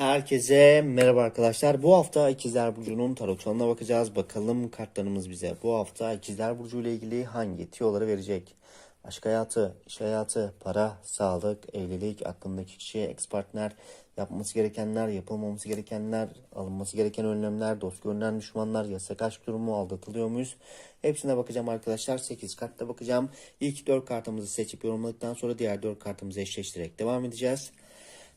Herkese merhaba arkadaşlar. Bu hafta İkizler Burcu'nun tarot çalına bakacağız. Bakalım kartlarımız bize bu hafta İkizler Burcu ile ilgili hangi tiyoları verecek? Aşk hayatı, iş hayatı, para, sağlık, evlilik, aklındaki kişi, ex partner, yapması gerekenler, yapılmaması gerekenler, alınması gereken önlemler, dost görünen düşmanlar, yasak aşk durumu, aldatılıyor muyuz? Hepsine bakacağım arkadaşlar. 8 kartta bakacağım. İlk 4 kartımızı seçip yorumladıktan sonra diğer 4 kartımızı eşleştirerek devam edeceğiz.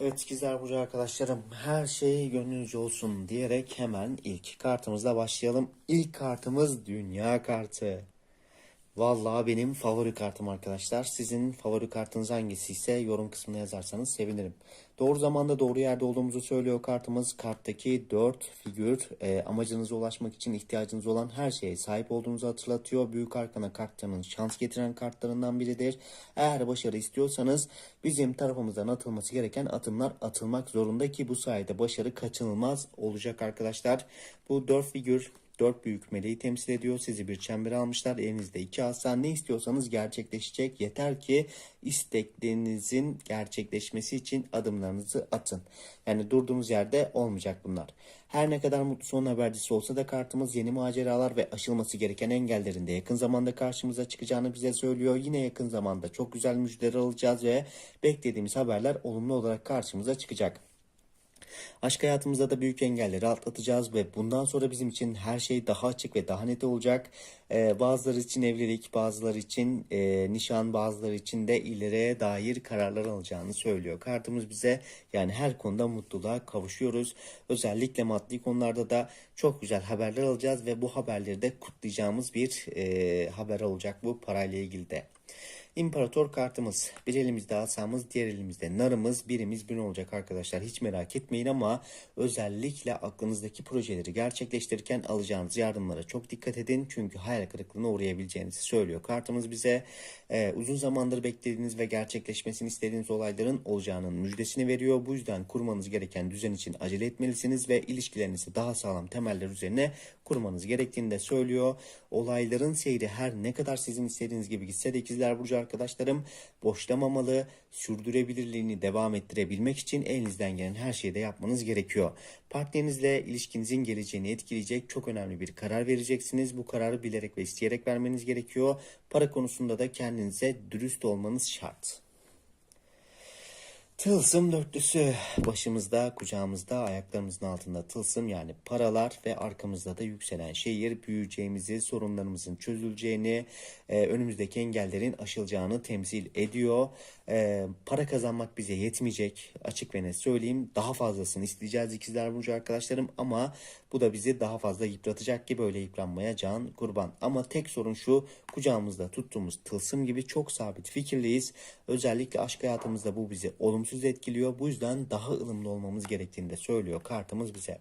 Evet ikizler burcu arkadaşlarım her şey gönlünüzce olsun diyerek hemen ilk kartımızla başlayalım. İlk kartımız dünya kartı. Vallahi benim favori kartım arkadaşlar. Sizin favori kartınız hangisi ise yorum kısmına yazarsanız sevinirim. Doğru zamanda doğru yerde olduğumuzu söylüyor kartımız. Karttaki 4 figür e, amacınıza ulaşmak için ihtiyacınız olan her şeye sahip olduğunuzu hatırlatıyor. Büyük Arkana kartlarının şans getiren kartlarından biridir. Eğer başarı istiyorsanız bizim tarafımızdan atılması gereken adımlar atılmak zorunda ki bu sayede başarı kaçınılmaz olacak arkadaşlar. Bu 4 figür Dört büyük meleği temsil ediyor. Sizi bir çembere almışlar. Elinizde iki asa. Ne istiyorsanız gerçekleşecek. Yeter ki isteklerinizin gerçekleşmesi için adımlarınızı atın. Yani durduğunuz yerde olmayacak bunlar. Her ne kadar mutlu son habercisi olsa da kartımız yeni maceralar ve aşılması gereken engellerin de yakın zamanda karşımıza çıkacağını bize söylüyor. Yine yakın zamanda çok güzel müjdeler alacağız ve beklediğimiz haberler olumlu olarak karşımıza çıkacak. Aşk hayatımızda da büyük engelleri atlatacağız ve bundan sonra bizim için her şey daha açık ve daha net olacak. Ee, bazıları için evlilik, bazıları için e, nişan, bazıları için de ileriye dair kararlar alacağını söylüyor. Kartımız bize yani her konuda mutluluğa kavuşuyoruz. Özellikle maddi konularda da çok güzel haberler alacağız ve bu haberleri de kutlayacağımız bir e, haber olacak bu parayla ilgili de. İmparator kartımız. Bir elimizde asamız, diğer elimizde narımız. Birimiz bin olacak arkadaşlar. Hiç merak etmeyin ama özellikle aklınızdaki projeleri gerçekleştirirken alacağınız yardımlara çok dikkat edin. Çünkü hayal kırıklığına uğrayabileceğinizi söylüyor. Kartımız bize e, uzun zamandır beklediğiniz ve gerçekleşmesini istediğiniz olayların olacağının müjdesini veriyor. Bu yüzden kurmanız gereken düzen için acele etmelisiniz ve ilişkilerinizi daha sağlam temeller üzerine kurmanız gerektiğini de söylüyor. Olayların seyri her ne kadar sizin istediğiniz gibi gitse de ikizler burcu arkadaşlarım boşlamamalı, sürdürebilirliğini devam ettirebilmek için elinizden gelen her şeyi de yapmanız gerekiyor. Partnerinizle ilişkinizin geleceğini etkileyecek çok önemli bir karar vereceksiniz. Bu kararı bilerek ve isteyerek vermeniz gerekiyor. Para konusunda da kendinize dürüst olmanız şart. Tılsım dörtlüsü başımızda, kucağımızda, ayaklarımızın altında tılsım yani paralar ve arkamızda da yükselen şehir büyüyeceğimizi, sorunlarımızın çözüleceğini, e, önümüzdeki engellerin aşılacağını temsil ediyor. E, para kazanmak bize yetmeyecek açık ve net söyleyeyim. Daha fazlasını isteyeceğiz ikizler burcu arkadaşlarım ama bu da bizi daha fazla yıpratacak ki böyle yıpranmaya can kurban. Ama tek sorun şu kucağımızda tuttuğumuz tılsım gibi çok sabit fikirliyiz. Özellikle aşk hayatımızda bu bizi olumsuz etkiliyor. Bu yüzden daha ılımlı olmamız gerektiğini de söylüyor kartımız bize.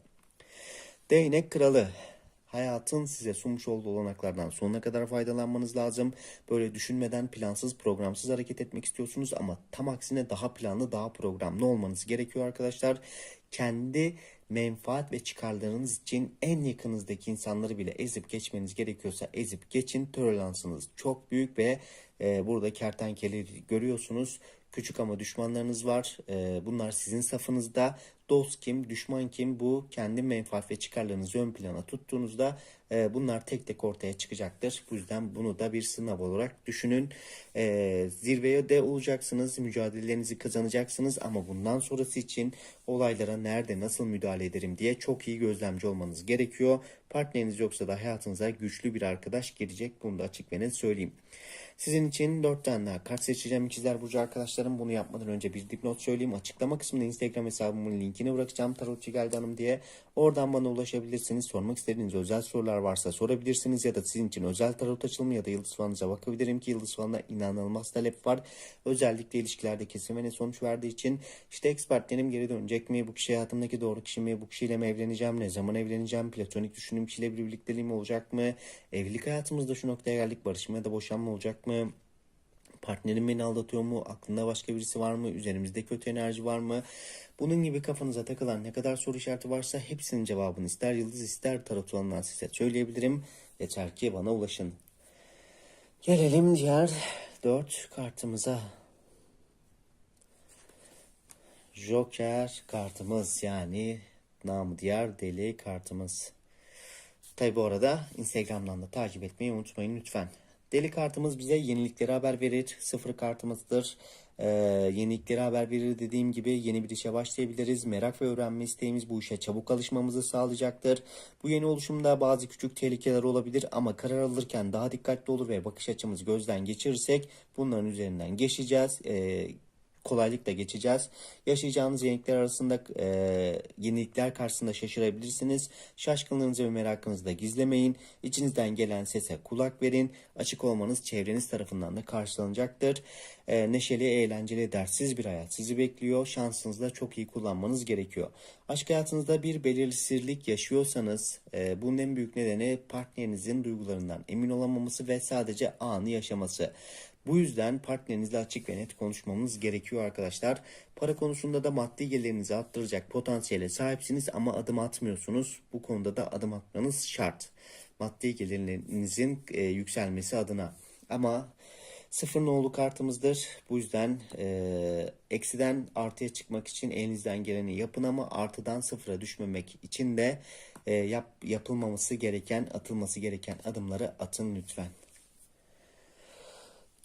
Değnek kralı. Hayatın size sunmuş olduğu olanaklardan sonuna kadar faydalanmanız lazım. Böyle düşünmeden plansız programsız hareket etmek istiyorsunuz ama tam aksine daha planlı daha programlı olmanız gerekiyor arkadaşlar. Kendi menfaat ve çıkarlarınız için en yakınızdaki insanları bile ezip geçmeniz gerekiyorsa ezip geçin. Toleransınız çok büyük ve e, burada kertenkeleyi görüyorsunuz. Küçük ama düşmanlarınız var. E, bunlar sizin safınızda. Dost kim, düşman kim bu kendi menfaat ve çıkarlarınızı ön plana tuttuğunuzda e, bunlar tek tek ortaya çıkacaktır. Bu yüzden bunu da bir sınav olarak düşünün. E, zirveye de olacaksınız, mücadelelerinizi kazanacaksınız ama bundan sonrası için olaylara nerede nasıl müdahale ederim diye çok iyi gözlemci olmanız gerekiyor. Partneriniz yoksa da hayatınıza güçlü bir arkadaş girecek. Bunu da açık ve net söyleyeyim. Sizin için 4 tane daha kart seçeceğim ikizler burcu arkadaşlarım. Bunu yapmadan önce bir dipnot söyleyeyim. Açıklama kısmında Instagram hesabımın linki linkini bırakacağım Tarotçu Geldi Hanım diye. Oradan bana ulaşabilirsiniz. Sormak istediğiniz özel sorular varsa sorabilirsiniz ya da sizin için özel tarot açılımı ya da yıldız falanıza bakabilirim ki yıldız falına inanılmaz talep var. Özellikle ilişkilerde net sonuç verdiği için işte ekspertlerim geri dönecek mi? Bu kişi hayatımdaki doğru kişi mi? Bu kişiyle mi evleneceğim? Ne zaman evleneceğim? Platonik düşündüğüm kişiyle bir birlikteliğim olacak mı? Evlilik hayatımızda şu noktaya geldik. Barışma ya da boşanma olacak mı? Partnerim beni aldatıyor mu? Aklında başka birisi var mı? Üzerimizde kötü enerji var mı? Bunun gibi kafanıza takılan ne kadar soru işareti varsa hepsinin cevabını ister yıldız ister tarot olanından size söyleyebilirim. Yeter ki bana ulaşın. Gelelim diğer dört kartımıza. Joker kartımız yani namı diğer deli kartımız. Tabi bu arada Instagram'dan da takip etmeyi unutmayın lütfen. Deli kartımız bize yenilikleri haber verir. Sıfır kartımızdır. Ee, yenilikleri haber verir dediğim gibi yeni bir işe başlayabiliriz. Merak ve öğrenme isteğimiz bu işe çabuk alışmamızı sağlayacaktır. Bu yeni oluşumda bazı küçük tehlikeler olabilir ama karar alırken daha dikkatli olur ve bakış açımızı gözden geçirirsek bunların üzerinden geçeceğiz. Ee, kolaylıkla geçeceğiz. Yaşayacağınız yenilikler arasında e, yenilikler karşısında şaşırabilirsiniz. Şaşkınlığınızı ve merakınızı da gizlemeyin. İçinizden gelen sese kulak verin. Açık olmanız çevreniz tarafından da karşılanacaktır. E, neşeli, eğlenceli, dertsiz bir hayat sizi bekliyor. Şansınızı da çok iyi kullanmanız gerekiyor. Aşk hayatınızda bir belirsizlik yaşıyorsanız e, bunun en büyük nedeni partnerinizin duygularından emin olamaması ve sadece anı yaşaması. Bu yüzden partnerinizle açık ve net konuşmamız gerekiyor arkadaşlar. Para konusunda da maddi gelirinizi arttıracak potansiyele sahipsiniz ama adım atmıyorsunuz. Bu konuda da adım atmanız şart. Maddi gelirlerinizin e, yükselmesi adına. Ama sıfır nolu kartımızdır. Bu yüzden e, eksiden artıya çıkmak için elinizden geleni yapın ama artıdan sıfıra düşmemek için de e, yap, yapılmaması gereken, atılması gereken adımları atın lütfen.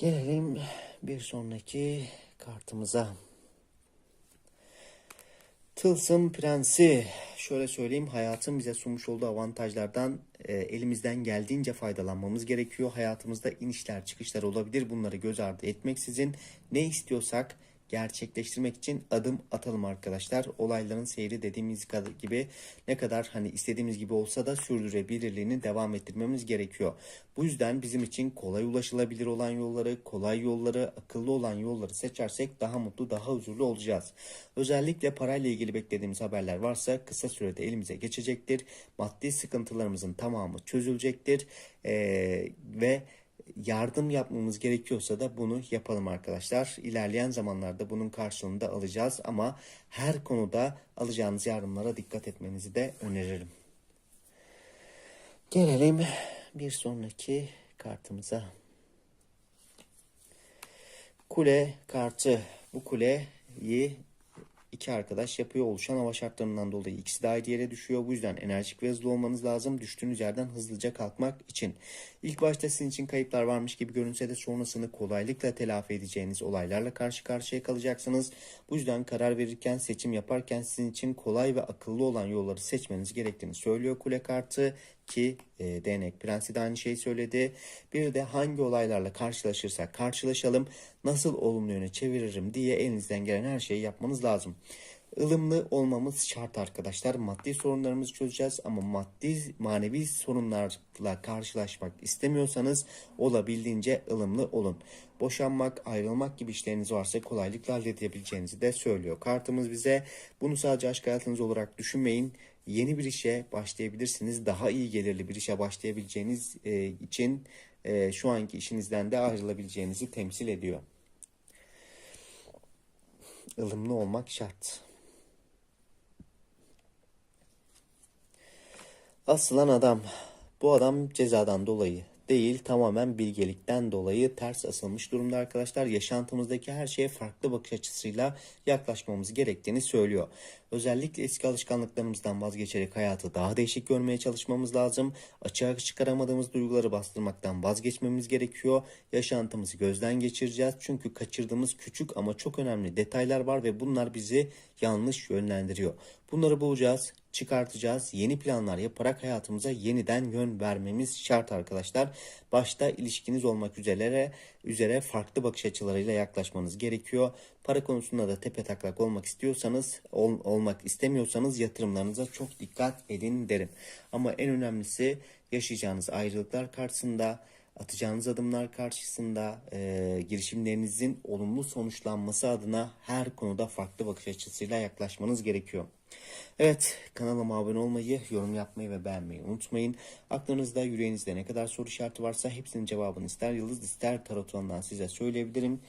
Gelelim bir sonraki kartımıza. Tılsım Prensi. Şöyle söyleyeyim hayatın bize sunmuş olduğu avantajlardan e, elimizden geldiğince faydalanmamız gerekiyor. Hayatımızda inişler çıkışlar olabilir. Bunları göz ardı etmeksizin ne istiyorsak gerçekleştirmek için adım atalım arkadaşlar. Olayların seyri dediğimiz gibi ne kadar hani istediğimiz gibi olsa da sürdürebilirliğini devam ettirmemiz gerekiyor. Bu yüzden bizim için kolay ulaşılabilir olan yolları, kolay yolları, akıllı olan yolları seçersek daha mutlu, daha huzurlu olacağız. Özellikle parayla ilgili beklediğimiz haberler varsa kısa sürede elimize geçecektir. Maddi sıkıntılarımızın tamamı çözülecektir. Ee, ve yardım yapmamız gerekiyorsa da bunu yapalım arkadaşlar. İlerleyen zamanlarda bunun karşılığını da alacağız ama her konuda alacağınız yardımlara dikkat etmenizi de öneririm. Gelelim bir sonraki kartımıza. Kule kartı. Bu kuleyi iki arkadaş yapıyor. Oluşan hava şartlarından dolayı ikisi de ayrı yere düşüyor. Bu yüzden enerjik ve hızlı olmanız lazım. Düştüğünüz yerden hızlıca kalkmak için. İlk başta sizin için kayıplar varmış gibi görünse de sonrasını kolaylıkla telafi edeceğiniz olaylarla karşı karşıya kalacaksınız. Bu yüzden karar verirken, seçim yaparken sizin için kolay ve akıllı olan yolları seçmeniz gerektiğini söylüyor kule kartı ki e, değnek prensi de aynı şeyi söyledi. Bir de hangi olaylarla karşılaşırsak karşılaşalım nasıl olumlu yöne çeviririm diye elinizden gelen her şeyi yapmanız lazım. Ilımlı olmamız şart arkadaşlar. Maddi sorunlarımızı çözeceğiz ama maddi manevi sorunlarla karşılaşmak istemiyorsanız olabildiğince ılımlı olun. Boşanmak, ayrılmak gibi işleriniz varsa kolaylıkla halledebileceğinizi de söylüyor. Kartımız bize bunu sadece aşk hayatınız olarak düşünmeyin yeni bir işe başlayabilirsiniz. Daha iyi gelirli bir işe başlayabileceğiniz e, için e, şu anki işinizden de ayrılabileceğinizi temsil ediyor. ılımlı olmak şart. Asılan adam. Bu adam cezadan dolayı değil tamamen bilgelikten dolayı ters asılmış durumda arkadaşlar. Yaşantımızdaki her şeye farklı bakış açısıyla yaklaşmamız gerektiğini söylüyor. Özellikle eski alışkanlıklarımızdan vazgeçerek hayatı daha değişik görmeye çalışmamız lazım. Açığa çıkaramadığımız duyguları bastırmaktan vazgeçmemiz gerekiyor. Yaşantımızı gözden geçireceğiz. Çünkü kaçırdığımız küçük ama çok önemli detaylar var ve bunlar bizi yanlış yönlendiriyor. Bunları bulacağız, çıkartacağız. Yeni planlar yaparak hayatımıza yeniden yön vermemiz şart arkadaşlar. Başta ilişkiniz olmak üzere üzere farklı bakış açılarıyla yaklaşmanız gerekiyor. Para konusunda da tepe taklak olmak istiyorsanız, ol- olmak istemiyorsanız yatırımlarınıza çok dikkat edin derim. Ama en önemlisi yaşayacağınız ayrılıklar karşısında, atacağınız adımlar karşısında, e, girişimlerinizin olumlu sonuçlanması adına her konuda farklı bakış açısıyla yaklaşmanız gerekiyor. Evet, kanalıma abone olmayı, yorum yapmayı ve beğenmeyi unutmayın. Aklınızda, yüreğinizde ne kadar soru işareti varsa hepsinin cevabını ister yıldız ister tarot alanından size söyleyebilirim.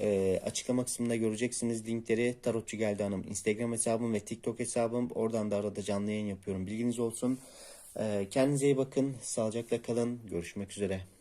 Ee, açıklama kısmında göreceksiniz linkleri. Tarotçu Geldi Hanım Instagram hesabım ve TikTok hesabım. Oradan da arada canlı yayın yapıyorum. Bilginiz olsun. Ee, kendinize iyi bakın. Sağlıcakla kalın. Görüşmek üzere.